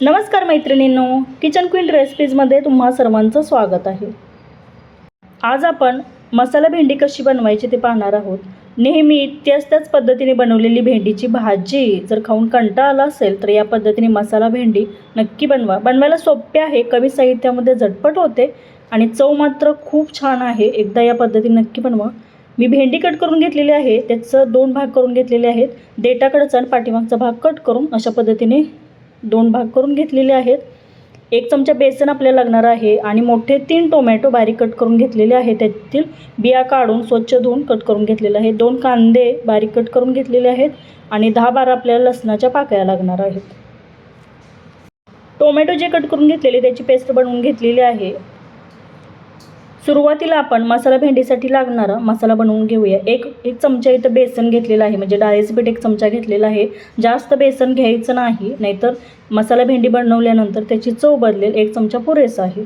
नमस्कार मैत्रिणींनो kitchen queen रेसिपीजमध्ये तुम्हा सर्वांचं स्वागत आहे. आज आपण मसाला भेंडी कशी बनवायची ते पाहणार आहोत. नेहमी त्याच त्याच पद्धतीने बनवलेली भेंडीची भाजी जर खाऊन कंटाळा आला असेल तर या पद्धतीने मसाला भेंडी नक्की बनवा. बनवायला सोपे आहे कमी साहित्यामध्ये झटपट होते आणि चव मात्र खूप छान आहे. एकदा या पद्धतीने नक्की बनवा. मी भेंडी कट करून घेतलेली आहे त्याचं दोन भाग करून घेतलेले आहेत. देटाकडचा आणि पाठीमागचा भाग कट करून अशा पद्धतीने दोन भाग करून घेतलेले आहेत. एक चमचा बेसन आपल्याला लागणार आहे आणि मोठे तीन टोमॅटो बारीक कट करून घेतलेले आहे त्यातील बिया काढून स्वच्छ धुवून कट करून घेतलेले आहे दोन कांदे बारीक कट करून घेतलेले आहेत आणि दहा बारा आपल्याला लसणाच्या पाकळ्या लागणार आहेत. टोमॅटो जे कट करून घेतलेले त्याची पेस्ट बनवून घेतलेली आहे. सुरुवातीला आपण मसाला भेंडीसाठी लागणारा मसाला बनवून घेऊया. एक एक चमचा इथं बेसन घेतलेला आहे. म्हणजे डाळीचं पीठ एक चमचा घेतलेला आहे. जास्त बेसन घ्यायचं नाही. नाहीतर मसाला भेंडी बनवल्यानंतर त्याची चव बदलेल. एक चमचा पुरेसा आहे.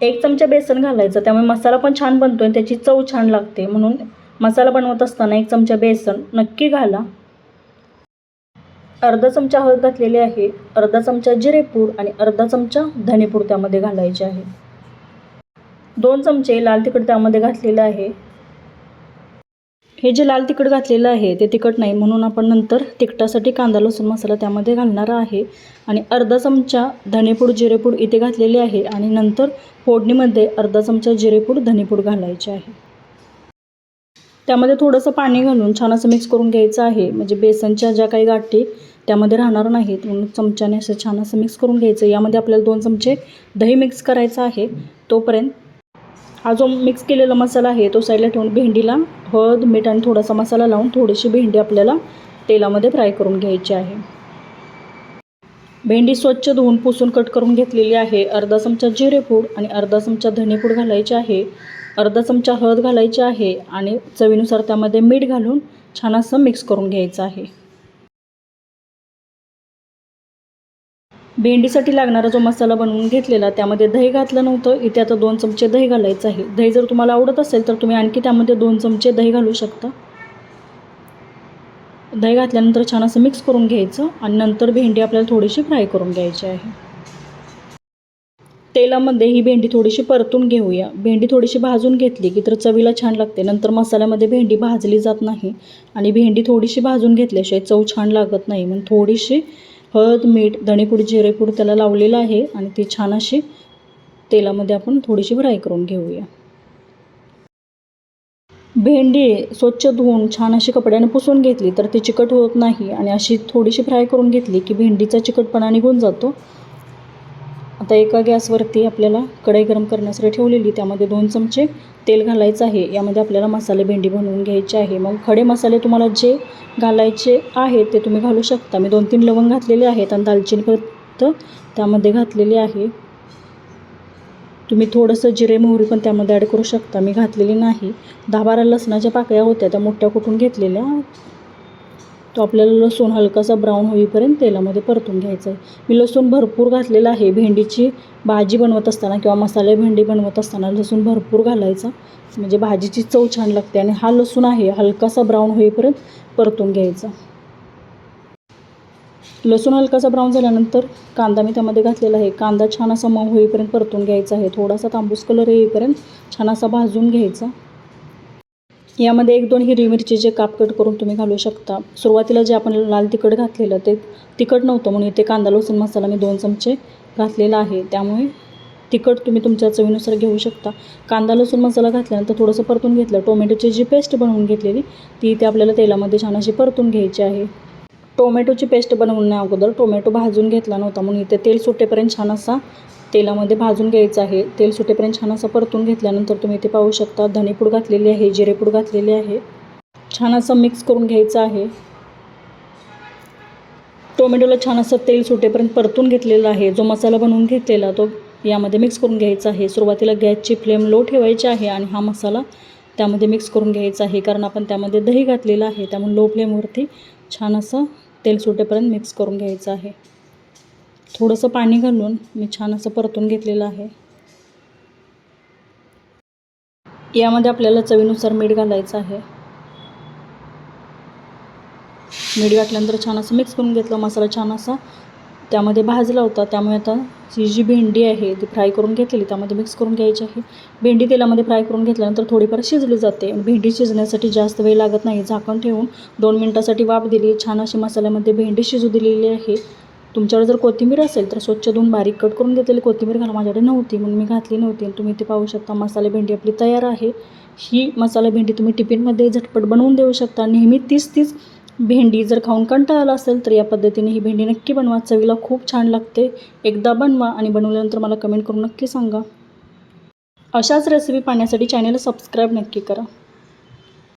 एक चमचा बेसन घालायचं. त्यामुळे मसाला पण छान बनतो आणि त्याची चव छान लागते. म्हणून मसाला बनवत असताना एक चमचा बेसन नक्की घाला. अर्धा चमचा हळद घातलेली आहे. अर्धा चमचा जिरेपूड आणि अर्धा चमचा धनेपूड त्यामध्ये घालायचे आहे. दोन चमचे लाल तिखट त्यामध्ये घातलेलं आहे. हे जे लाल तिखट घातलेलं आहे ते तिखट नाही म्हणून आपण नंतर तिखटासाठी कांदा लसूण मसाला त्यामध्ये घालणार आहे. आणि अर्धा चमचा धनेपूड जिरेपूड इथे घातलेले आहे आणि नंतर फोडणीमध्ये अर्धा चमचा जिरेपूड धनेपूड घालायचे आहे. त्यामध्ये थोडंसं पाणी घालून छान असं मिक्स करून घ्यायचं आहे. म्हणजे बेसनच्या ज्या काही गाठी त्यामध्ये राहणार नाहीत म्हणून चमच्याने असं छान असं मिक्स करून घ्यायचं यामध्ये आपल्याला दोन चमचे दही मिक्स करायचं आहे. तोपर्यंत हा जो मिक्स केलेला मसाला आहे तो साईडला ठेवून भेंडीला हळद मीठ आणि थोडासा मसाला लावून थोडीशी भेंडी आपल्याला तेलामध्ये फ्राय करून घ्यायची आहे. भेंडी स्वच्छ धुवून पुसून कट करून घेतलेली आहे. अर्धा चमचा जिरेपूड आणि अर्धा चमचा धनेपूड घालायचे आहे. अर्धा चमचा हळद घालायची आहे आणि चवीनुसार त्यामध्ये मीठ घालून छान असं मिक्स करून घ्यायचं आहे. भेंडीसाठी लागणारा जो मसाला बनवून घेतलेला त्यामध्ये दही घातलं नव्हतं. इथे आता दोन चमचे दही घालायचं आहे. दही जर तुम्हाला आवडत असेल तर तुम्ही आणखी त्यामध्ये दोन चमचे दही घालू शकता. दही घातल्यानंतर छान असं मिक्स करून घ्यायचं आणि नंतर भेंडी आपल्याला थोडीशी फ्राय करून घ्यायची आहे. तेलामध्ये ही भेंडी थोडीशी परतून घेऊया. भेंडी थोडीशी भाजून घेतली की तर चवीला छान लागते. नंतर मसाल्यामध्ये भेंडी भाजली जात नाही आणि भेंडी थोडीशी भाजून घेतल्याशिवाय चव छान लागत नाही. म्हणून थोडीशी हळद मीठ धणेपूड जिरेपूड त्याला लावलेलं आहे आणि ती छान अशी तेलामध्ये आपण थोडीशी फ्राय करून घेऊया. भेंडी स्वच्छ धुवून छान अशी कपड्याने पुसून घेतली तर ती चिकट होत नाही आणि अशी थोडीशी फ्राय करून घेतली की भेंडीचा चिकटपणा निघून जातो आता एका गॅसवरती आपल्याला कढई गरम करण्यासाठी ठेवलेली त्यामध्ये दोन चमचे तेल घालायचं आहे. यामध्ये आपल्याला मसाले भेंडी बनवून घ्यायचे आहे. मग खडे मसाले तुम्हाला जे घालायचे आहेत ते तुम्ही घालू शकता. मी दोन तीन लवंग घातलेले आहेत आणि दालचिनी परत त्यामध्ये घातलेली आहे. तुम्ही थोडंसं जिरे मोहरी पण त्यामध्ये ॲड करू शकता. मी घातलेली नाही. दहा बारा लसणाच्या पाकळ्या होत्या त्या मोठ्या कुठून घेतलेल्या? तो आपल्याला लसूण हलकासा ब्राऊन होईपर्यंत तेलामध्ये परतून घ्यायचा आहे मी लसूण भरपूर घातलेला आहे. भेंडीची भाजी बनवत असताना किंवा मसाले भेंडी बनवत असताना लसूण भरपूर घालायचा. म्हणजे भाजीची चव छान लागते आणि हा लसूण आहे हलकासा ब्राऊन होईपर्यंत परतून घ्यायचा. लसूण हलकासा ब्राऊन झाल्यानंतर कांदा मी त्यामध्ये घातलेला आहे. कांदा छान असा मऊ होईपर्यंत परतून घ्यायचा आहे. थोडासा तांबूस कलर येईपर्यंत छान असा भाजून घ्यायचा. यामध्ये एक दोन हिरवी मिरचीचे काप कट करून तुम्ही घालू शकता. सुरुवातीला जे आपण लाल तिखट घातलेलं ते तिखट नव्हतं म्हणून इथे कांदा लसूण मसाला मी दोन चमचे घातलेला आहे. त्यामुळे तिखट तुम्ही तुमच्या चवीनुसार घेऊ शकता. कांदा लसूण मसाला घातल्यानंतर थोडंसं परतून घेतलं. टोमॅटोची जी पेस्ट बनवून घेतलेली ती इथे आपल्याला तेलामध्ये छान अशी परतून घ्यायची आहे. टोमॅटोची पेस्ट बनवण्या अगोदर टोमॅटो भाजून घेतला नव्हता म्हणून इथे तेल सुटेपर्यंत छान असा तेलामध्ये भाजून घ्यायचं आहे. तेल सुटेपर्यंत छान असं परतून घेतल्यानंतर तुम्ही इथे पाहू शकता धनेपूड घातलेली आहे जिरेपूड घातलेली आहे. छान असं मिक्स करून घ्यायचं आहे. टोमॅटोला छान असं तेल सुटेपर्यंत परतून घेतलेला आहे. जो मसाला बनवून घेतलेला तो यामध्ये मिक्स करून घ्यायचा आहे. सुरुवातीला गॅसची फ्लेम लो ठेवायची आहे आणि हा मसाला त्यामध्ये मिक्स करून घ्यायचा आहे. कारण आपण त्यामध्ये दही घातलेलं आहे त्यामुळे लो फ्लेमवरती छान असं तेल सुटेपर्यंत मिक्स करून घ्यायचं आहे. थोडंसं पाणी घालून मी छान असं परतून घेतलेलं आहे. यामध्ये आपल्याला चवीनुसार मीठ घालायचं आहे. मीठ घातल्यानंतर छान असं मिक्स करून घेतलं मसाला छान असा त्यामध्ये भाजला होता त्यामुळे आता ही जी भेंडी आहे ती फ्राय करून घेतलेली त्यामध्ये मिक्स करून घ्यायची आहे. भेंडी तेलामध्ये फ्राय करून घेतल्यानंतर थोडीफार शिजली जाते. आणि भेंडी शिजण्यासाठी जास्त वेळ लागत नाही. झाकण ठेवून दोन मिनटासाठी वाफ दिली. छान अशी मसाल्यामध्ये भेंडी शिजू दिलेली आहे. तुमच्याकडे जर कोथिंबीर असेल तर स्वच्छ धुवून बारीक कट करून घेतलेली कोथिंबीर घाला. माझ्याकडे नव्हती म्हणून मी घातली नव्हती. आणि तुम्ही ते पाहू शकता मसाले भेंडी आपली तयार आहे. ही मसाला भेंडी तुम्ही टिफिनमध्ये झटपट बनवून देऊ शकता. नेहमी तीच तीच भेंडी जर खाऊन कंटाळला असेल तर या पद्धतीने ही भेंडी नक्की बनवा. चवीला खूप छान लागते. एकदा बनवा आणि बनवल्यानंतर मला कमेंट करून नक्की सांगा. अशाच रेसिपी पाहण्यासाठी चॅनलला सबस्क्राईब नक्की करा.